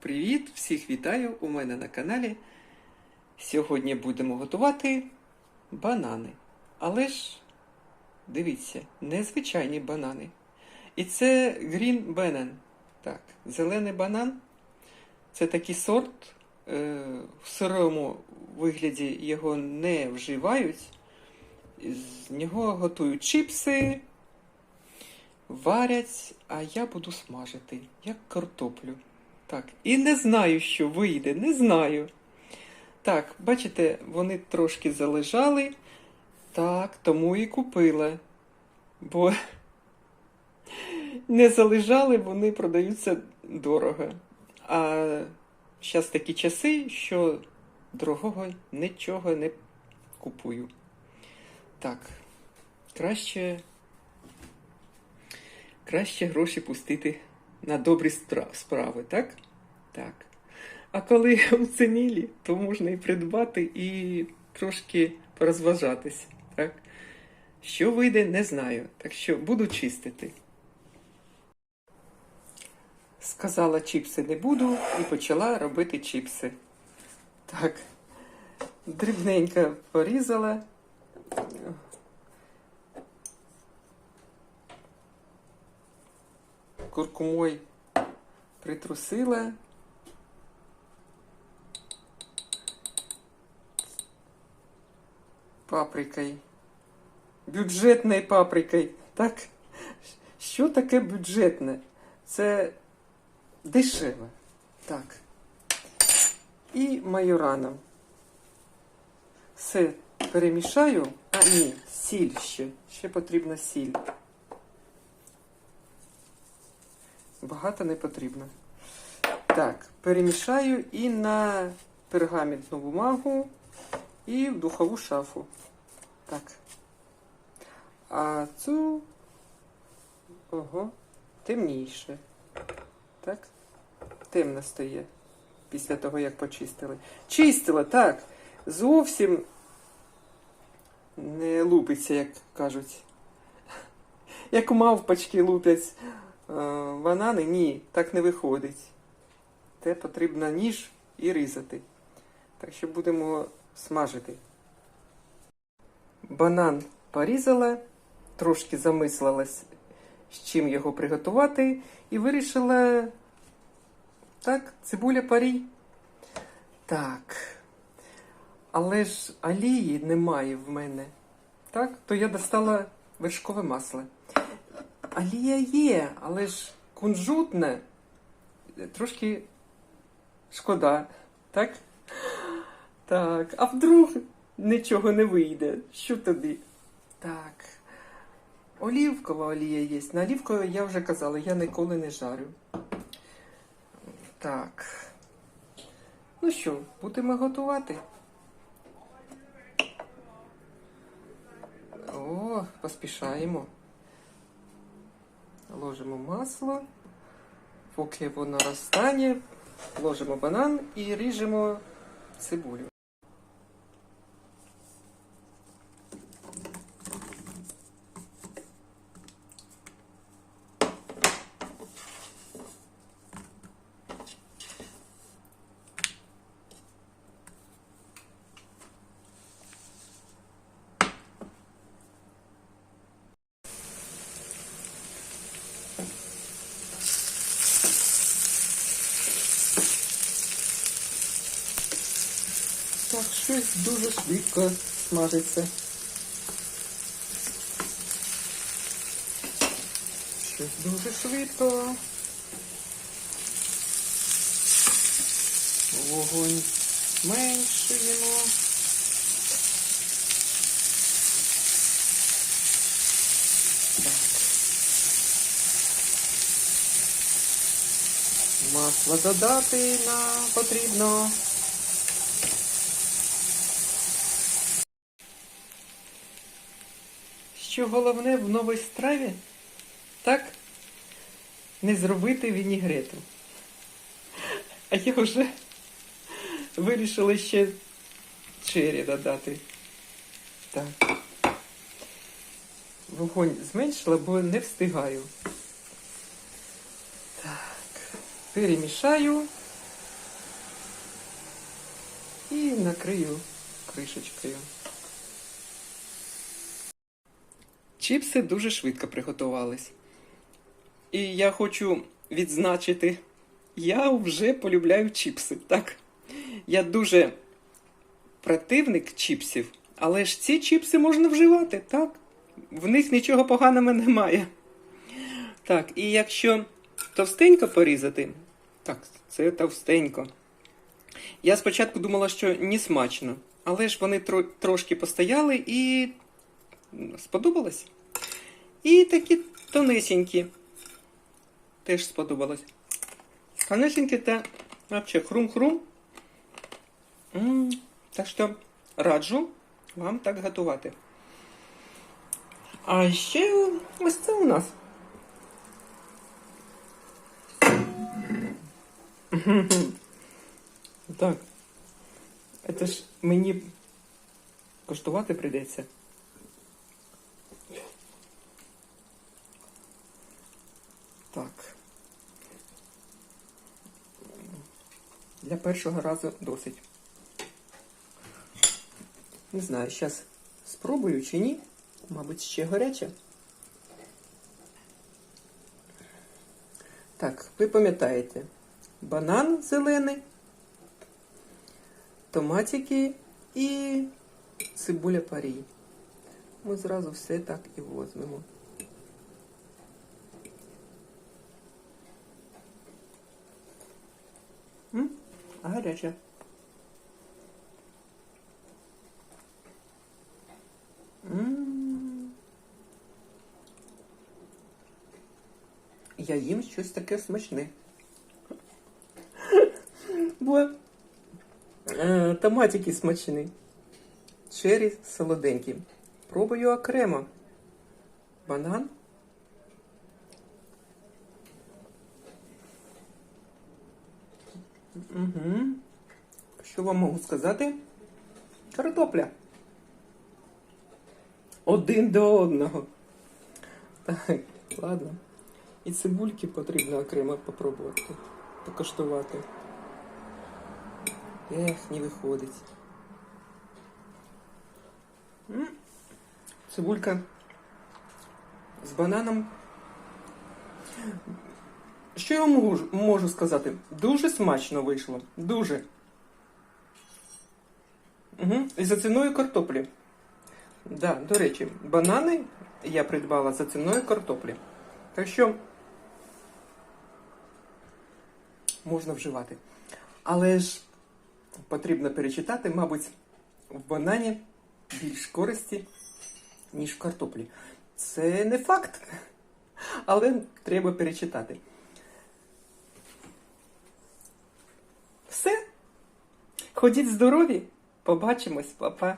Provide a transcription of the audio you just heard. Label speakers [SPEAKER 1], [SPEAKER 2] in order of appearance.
[SPEAKER 1] Привіт! Всіх вітаю у мене на каналі. Сьогодні будемо готувати банани. Але ж, дивіться, незвичайні банани. І це Green Banana. Так, зелений банан. Це такий сорт. е, В сирому вигляді його не вживають. З нього готують чіпси, варять, а я буду смажити, як картоплю. Так, і не знаю, що вийде, не знаю. Так, бачите, вони трошки залежали. Так, тому і купила. Бо не залежали, вони продаються дорого. А зараз такі часи, що дорогого нічого не купую. Так, краще, краще гроші пустити на добрі справи, так? Так. А коли уцінілі, то можна і придбати, і трошки порозважатись, так? Що вийде, не знаю. Так що буду чистити. Сказала, чіпси не буду, і почала робити чіпси. Так, дрібненько порізала. Куркумой притрусила. Паприкой. Бюджетною паприкою. Так? Що таке бюджетне? Це дешеве. Так. І майораном. Все перемішаю. А, ні, сіль ще. Ще потрібна сіль. Багато не потрібно. Так, перемішаю і на пергаментну бумагу, і в духову шафу. Так. А цю ого, темніше. Так? Темно стає після того, як почистили. Чистила, так. Зовсім не лупиться, як кажуть. Як мавпочки лупять банани, ні, так не виходить. Те потрібно ніж і різати. Так що будемо смажити. Банан порізала, трошки замислилась, з чим його приготувати, і вирішила так, цибуля парій. Так. Але ж олії немає в мене. Так, то я достала вершкове масло. Олія є, але ж кунжутне трошки шкода, так? Так, а вдруг нічого не вийде? Що тоді? Так. Олівкова олія є. На олівкову я вже казала, я ніколи не жарю. Так. Ну що, будемо готувати? О, поспішаємо. Ложимо масло. Поки воно розтане, ложимо банан і ріжемо цибулю. Так, щось дуже швидко смажиться. Щось дуже швидко. Вогонь зменшуємо. Так. Масло додати нам потрібно. Що головне в новій страві? Так? Не зробити вінігрету. А я вже вирішила ще чері додати. Так. Вогонь зменшила, бо не встигаю. Так. Перемішаю і накрию кришечкою. Чіпси дуже швидко приготувались. І я хочу відзначити, я вже полюбляю чіпси, так? Я дуже противник чіпсів, але ж ці чіпси можна вживати, так? В них нічого поганого немає. Так, і якщо товстенько порізати, так, це товстенько. Я спочатку думала, що не смачно, але ж вони тро- трошки постояли і сподобалось. І такі тонесенькі. Теж сподобалось. Тонесенькі та взагалі хрум-хрум. Так що раджу вам так готувати. А ще ось це у нас. Так. Це ж мені коштувати прийдеться. Так. Для першого разу досить. Не знаю, зараз спробую чи ні. Мабуть, ще гаряче. Так, ви пам'ятаєте, банан зелений, томатики і цибуля парі. Ми зразу все так і возьмемо. М? Гаряче. Я їм щось таке смачне. Бо е, томатики смачні. Чері солоденькі. Пробую окремо. Банан. Угу. Що вам можу сказати? Картопля. Один до одного. Так, ладно. І цибульки потрібно окремо попробувати, покуштувати. Ех, не виходить. Цибулька з бананом. Що я можу сказати? Дуже смачно вийшло. Дуже. Угу. І за ціною картоплі. Да, до речі, банани я придбала за ціною картоплі. Так що можна вживати. Але ж потрібно перечитати, мабуть, в банані більш користі, ніж в картоплі. Це не факт, але треба перечитати. Все. Ходіть здорові. Побачимось, папа.